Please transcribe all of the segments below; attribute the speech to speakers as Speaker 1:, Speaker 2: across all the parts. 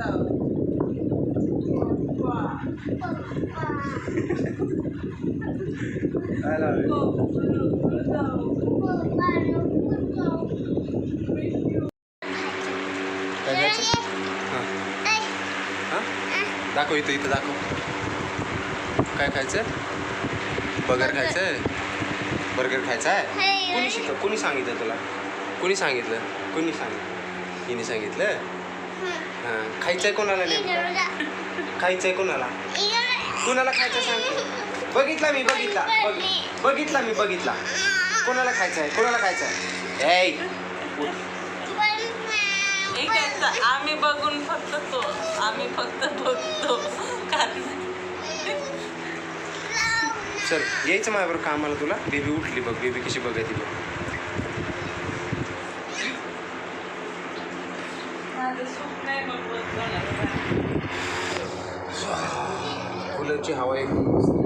Speaker 1: काय हां हां दाखव इथं इथं दाखव. काय खायचं बर्गर खायचं आहे बर्गर खायचं आहे कोणी शिक कोणी सांगितलं तुला? कोणी सांगितलं? कोणी सांगितलं? हिने सांगितलं? हां. खायचं आहे कोणाला नेमकं? खायचं आहे कोणाला? कोणाला खायचं सांग? बघितला मी बघितला. बघ बघितला मी बघितला. कोणाला खायचं आहे कोणाला खायचं आहे ऐ
Speaker 2: एक आहे तर आम्ही बघून फक्त तो. आम्ही फक्त बघतो. कारण
Speaker 1: चल यायचं माझ्याबरोबर कामाला तुला? बेबी उठली बघ बेबी कशी बघायची बघ.
Speaker 2: माझं सुख नाही बघत
Speaker 1: हवा एक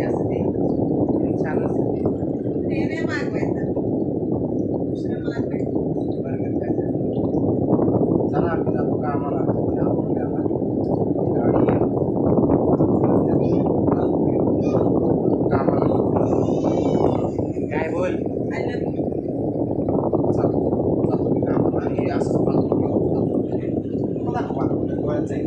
Speaker 1: असते ती छान असते
Speaker 2: ते नाही मागवायचं. दुसरं मागवायचं.
Speaker 1: बर्गर खायचं चला आम्ही जातो कामाला आवडते आम्हाला गाडी आहे. कामाला काय बोल
Speaker 2: I love you.
Speaker 1: जातो जातो मी कामाला आणि असंच पाहतो घेऊन जातो मला दाखवा डोळ्यात जाईल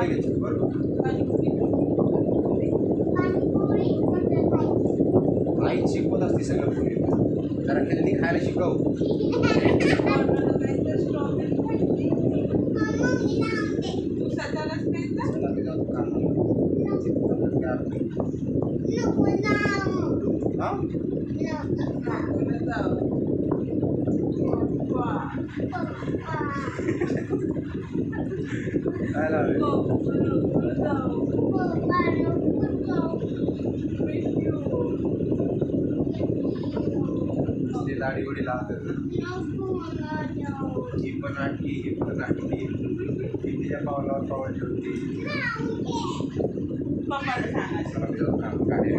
Speaker 1: लगेच, बरोबर आई शिकवत असते सगळं पुढे कारण त्यांनी खायला शिकव चला मी जातो कामाला हा? đây là ಡಿಲಾಡಿ ಡಿಲಾದ
Speaker 2: ಇಬ್ಬನಾಟಿ ಇಬ್ಬನಾಟಿ
Speaker 1: ಇಂಡಿಯ ಪವಲ ಪವಲ್ ಜ್ಯೋತಿ ಪಾಪ
Speaker 2: ಕಾಣಿ